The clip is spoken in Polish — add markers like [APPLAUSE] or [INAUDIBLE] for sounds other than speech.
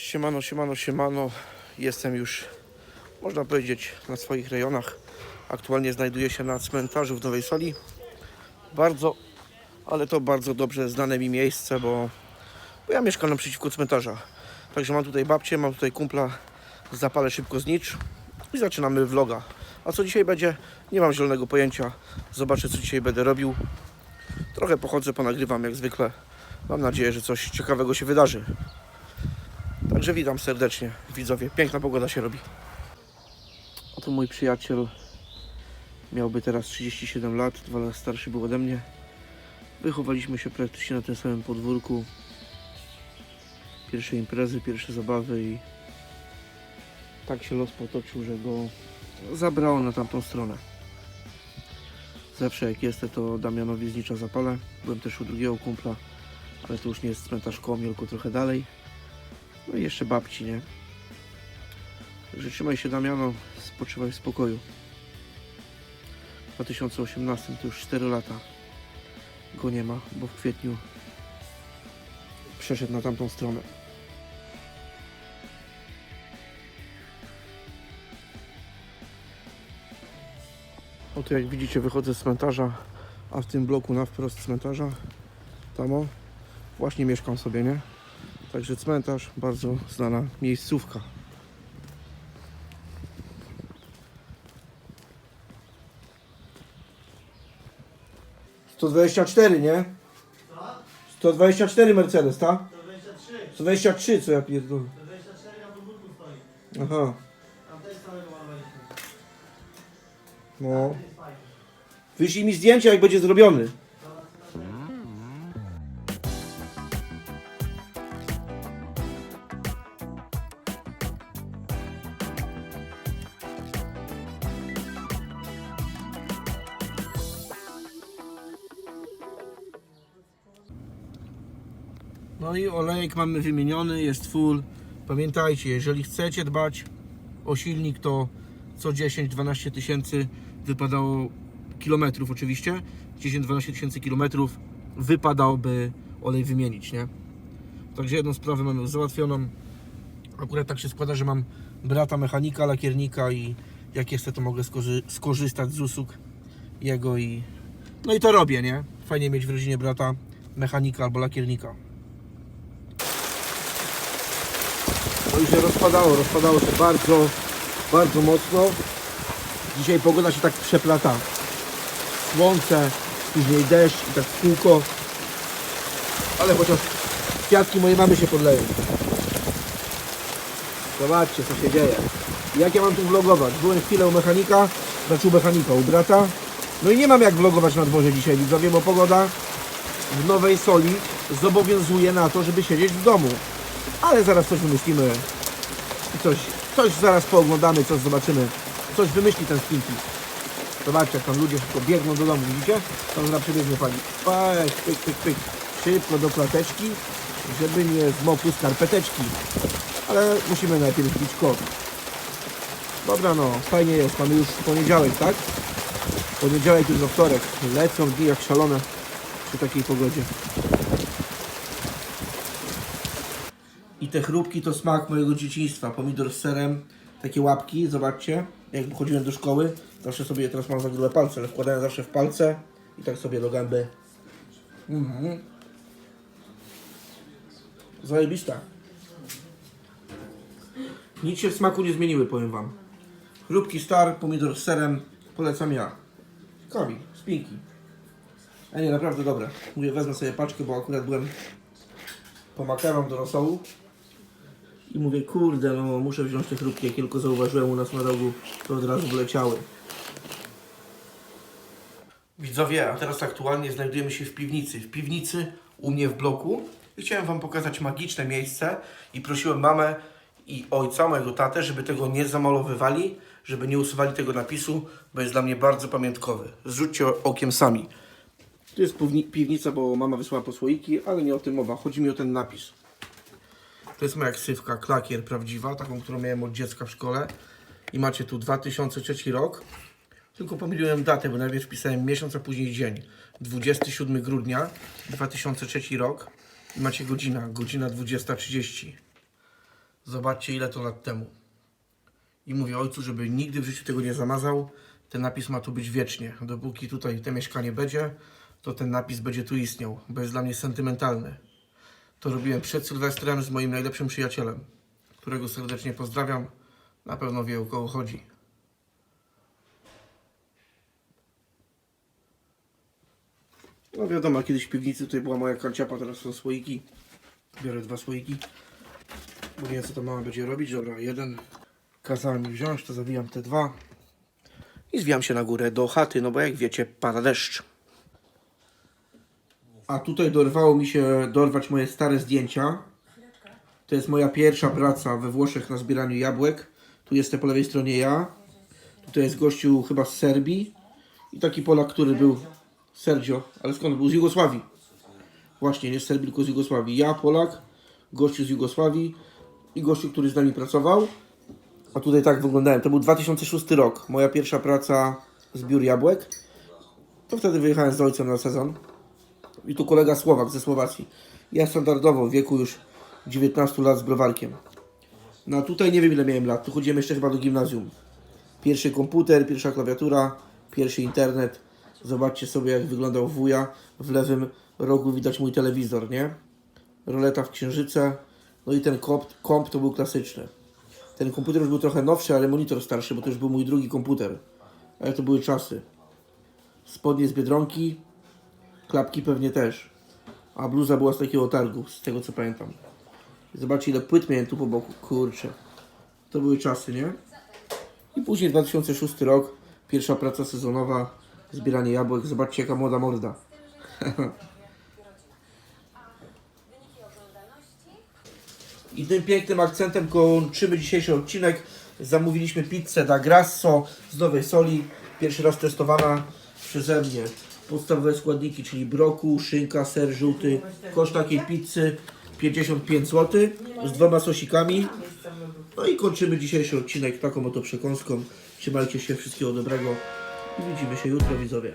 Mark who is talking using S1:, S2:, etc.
S1: Siemano, siemano, siemano. Jestem już, można powiedzieć, na swoich rejonach. Aktualnie znajduję się na cmentarzu w Nowej Soli. Bardzo, ale to bardzo dobrze znane mi miejsce, bo, bo ja mieszkam naprzeciwko cmentarza. Także mam tutaj babcię, mam tutaj kumpla, zapalę szybko znicz i zaczynamy vloga. A co dzisiaj będzie? Nie mam zielonego pojęcia. Zobaczę, co dzisiaj będę robił. Trochę pochodzę, ponagrywam jak zwykle. Mam nadzieję, że coś ciekawego się wydarzy. Także witam serdecznie, widzowie. Piękna pogoda się robi. Oto mój przyjaciel miałby teraz 37 lat, dwa lata starszy był ode mnie. Wychowaliśmy się praktycznie na tym samym podwórku. Pierwsze imprezy, pierwsze zabawy i tak się los potoczył, że go zabrało na tamtą stronę. Zawsze jak jestem, to Damianowi znicza zapalę. Byłem też u drugiego kumpla, ale to już nie jest cmentarz koło mnie, tylko trochę dalej. No i jeszcze babci, nie? Także trzymaj się Damiano, spoczywaj w spokoju. W 2018 to już 4 lata go nie ma, bo w kwietniu przeszedł na tamtą stronę. Oto jak widzicie wychodzę z cmentarza, a w tym bloku na wprost cmentarza, tam o, właśnie mieszkam sobie, nie? Także cmentarz, bardzo znana miejscówka. Sto dwadzieścia cztery, nie? 124 Mercedes, tak?
S2: 123,
S1: 123, co ja pierdolę.
S2: 124 na podwórku stoi.
S1: Aha,
S2: Tam też samego malowaliśmy.
S1: no.
S2: To.
S1: Wyślij mi zdjęcia, jak będzie zrobiony. No i olejek mamy wymieniony, jest full. Pamiętajcie, jeżeli chcecie dbać o silnik, to co 10-12 tysięcy wypadało kilometrów oczywiście, 10-12 tysięcy kilometrów wypadałoby olej wymienić, nie? Także jedną sprawę mamy już załatwioną. Akurat tak się składa, że mam brata mechanika, lakiernika i jak jestem, to mogę skorzy- skorzystać z usług jego i no i to robię, nie? Fajnie mieć w rodzinie brata mechanika albo lakiernika. No i się rozpadało, rozpadało się bardzo, bardzo mocno. Dzisiaj pogoda się tak przeplata. Słońce, później deszcz i tak w kółko. Ale chociaż kwiatki mojej mamy się podleją. Zobaczcie co się dzieje. Jak ja mam tu vlogować? Byłem chwilę u mechanika, znaczy u mechanika, u brata. No i nie mam jak vlogować na dworze dzisiaj widzowie, bo pogoda w Nowej Soli zobowiązuje na to, żeby siedzieć w domu. Ale zaraz coś wymyślimy i coś, coś zaraz pooglądamy, coś zobaczymy. Coś wymyśli ten Stinky. Zobaczcie, jak tam ludzie szybko biegną do domu, widzicie? Tam zaraz przebiegnie pani. Weź, pyk, pyk, pyk. Szybko do klateczki, żeby nie zmokły skarpeteczki. Ale musimy najpierw bić kot. Dobra no, fajnie jest, mamy już poniedziałek, tak? Poniedziałek już we wtorek. Lecą dni jak szalone przy takiej pogodzie. I te chrupki to smak mojego dzieciństwa. Pomidor z serem, takie łapki, zobaczcie. Jak chodziłem do szkoły, zawsze sobie, teraz mam za grube palce, ale wkładałem zawsze w palce i tak sobie do gęby. Mhm. Zajebista. Nic się w smaku nie zmieniły, powiem Wam. Chrupki star, pomidor z serem, polecam ja. Kamil, spinki. A nie, naprawdę dobre. Mówię, wezmę sobie paczkę, bo akurat byłem po makaron do rosołu. I mówię, kurde, no muszę wziąć te chrupki, jak tylko zauważyłem u nas na rogu, to od razu wleciały. Widzowie, a teraz aktualnie znajdujemy się w piwnicy. W piwnicy u mnie w bloku. I chciałem Wam pokazać magiczne miejsce i prosiłem mamę i ojca, mojego tatę, żeby tego nie zamalowywali, żeby nie usuwali tego napisu, bo jest dla mnie bardzo pamiątkowy. Zrzućcie okiem sami. Tu jest piwni- piwnica, bo mama wysłała po słoiki, ale nie o tym mowa. Chodzi mi o ten napis. To jest moja ksywka, klakier prawdziwa, taką, którą miałem od dziecka w szkole. I macie tu 2003 rok. Tylko pomyliłem datę, bo najpierw wpisałem miesiąc, a później dzień. 27 grudnia 2003 rok. I macie godzina, godzina 20.30. Zobaczcie ile to lat temu. I mówię ojcu, żeby nigdy w życiu tego nie zamazał. Ten napis ma tu być wiecznie. Dopóki tutaj to mieszkanie będzie, to ten napis będzie tu istniał, bo jest dla mnie sentymentalny. To robiłem przed Sylwestrem z moim najlepszym przyjacielem, którego serdecznie pozdrawiam. Na pewno wie o kogo chodzi. No wiadomo, kiedyś w piwnicy tutaj była moja kanciapa, teraz są słoiki. Biorę dwa słoiki. Bo nie wiem co to mama będzie robić. Dobra, jeden kazałem mi wziąć, to zawijam te dwa. I zwijam się na górę do chaty, no bo jak wiecie, pada deszcz. A tutaj dorwało mi się dorwać moje stare zdjęcia. To jest moja pierwsza praca we Włoszech na zbieraniu jabłek. Tu jestem po lewej stronie ja. Tutaj jest gościu chyba z Serbii. I taki Polak, który był... Sergio, ale skąd był? Z Jugosławii. Właśnie, nie z Serbii, tylko z Jugosławii. Ja, Polak, gościu z Jugosławii i gościu, który z nami pracował. A tutaj tak wyglądałem. To był 2006 rok. Moja pierwsza praca zbiór jabłek. To wtedy wyjechałem z ojcem na sezon. I tu kolega Słowak ze Słowacji. Ja standardowo w wieku już 19 lat z browarkiem. No a tutaj nie wiem ile miałem lat. Tu chodziłem jeszcze chyba do gimnazjum. Pierwszy komputer, pierwsza klawiatura, pierwszy internet. Zobaczcie sobie jak wyglądał wuja. W lewym rogu widać mój telewizor, nie? Roleta w księżyce. No i ten komp, komp to był klasyczny. Ten komputer już był trochę nowszy, ale monitor starszy, bo to już był mój drugi komputer. Ale to były czasy. Spodnie z Biedronki, klapki pewnie też. A bluza była z takiego targu, z tego co pamiętam. Zobaczcie ile płyt miałem tu po boku, kurczę. To były czasy, nie? I później 2006 rok, pierwsza praca sezonowa, zbieranie jabłek. Zobaczcie jaka młoda morda. [LAUGHS] I tym pięknym akcentem kończymy dzisiejszy odcinek. Zamówiliśmy pizzę da Grasso z Nowej Soli. Pierwszy raz testowana przeze mnie. Podstawowe składniki, czyli broku, szynka, ser żółty. Koszt takiej pizzy 55 zł z dwoma sosikami. No i kończymy dzisiejszy odcinek taką oto przekąską. Trzymajcie się, wszystkiego dobrego i widzimy się jutro widzowie.